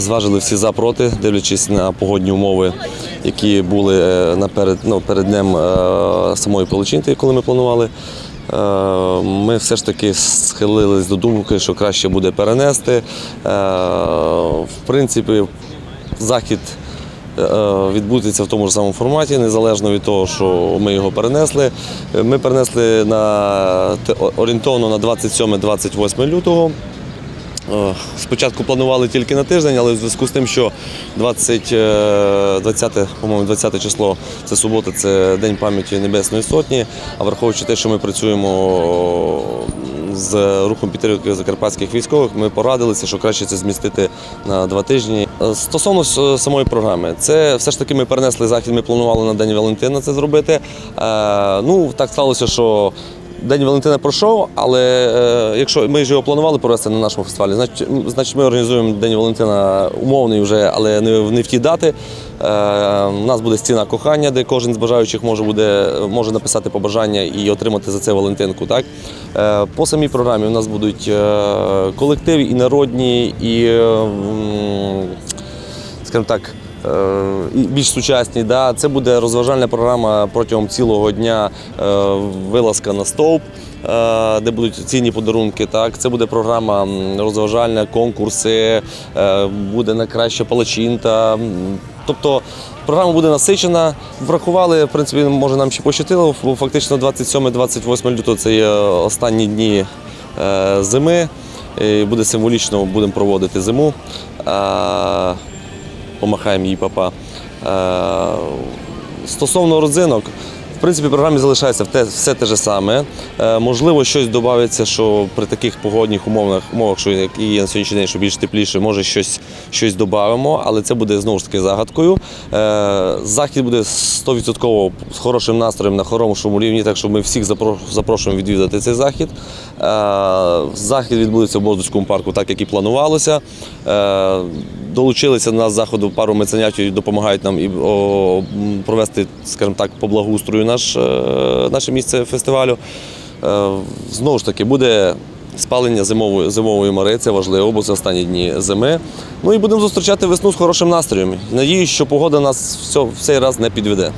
зважили всі за проти, дивлячись на погодні умови, які були е, наперед, ну, перед днем е, самої Паличинки, коли ми планували. Е, Ми все ж таки схилились до думки, що краще буде перенести. В принципі, захід відбудеться в тому ж самому форматі, незалежно від того, що ми його перенесли. Ми перенесли на орієнтовно на 27-28 лютого. Е, Спочатку планували тільки на тиждень, але в зв'язку з тим, що 20, е, 20, по-моєму, 20 число це субота, це День пам'яті Небесної Сотні. А враховуючи те, що ми працюємо з рухом підтримки закарпатських військових, ми порадилися, що краще це змістити на два тижні. Е, Стосовно самої програми, це все ж таки ми перенесли захід, ми планували на День Валентина це зробити. Е, Ну, так сталося, що День Валентина пройшов, але е, якщо ми ж його планували провести на нашому фестивалі, значить, значить ми організуємо День Валентина умовний вже, але не, не в ті дати. Е, у нас буде стіна кохання, де кожен з бажаючих може, буде, може написати побажання і отримати за це Валентинку. Так? Е, по самій програмі у нас будуть е, колективи і народні, і е, скажімо так, більш сучасні. Да. Це буде розважальна програма протягом цілого дня, е, вилазка на стовп. е, Де будуть цінні подарунки, так це буде програма розважальна, конкурси, е, буде найкраща палачинта. м, Тобто програма буде насичена. Врахували, в принципі, може нам ще пощастило, бо фактично 27-28 лютого це є останні дні е, зими. І буде символічно, будемо проводити зиму. Помахаємо їй папа. Е, Стосовно родзинок, в принципі, в програмі залишається все те ж саме. Е, Можливо, щось додається, що при таких погодних умовах, умовах, що які є на сьогоднішній день, що більш тепліше, може щось, щось додамо, але це буде знову ж таки загадкою. Е, Захід буде 100% з хорошим настроєм на хорошому рівні, так що ми всіх запрошуємо відвідати цей захід. Захід відбудеться в Боздуцькому парку, так як і планувалося. Долучилися до нас заходу пару меценятів допомагають нам і провести, скажімо так, по благоустрою наш, е, наше місце фестивалю. Е, Знову ж таки, буде спалення зимової, зимової мари, це важливо, бо це останні дні зими. Ну і будемо зустрічати весну з хорошим настроєм. Надіюсь, що погода нас все- в цей раз не підведе.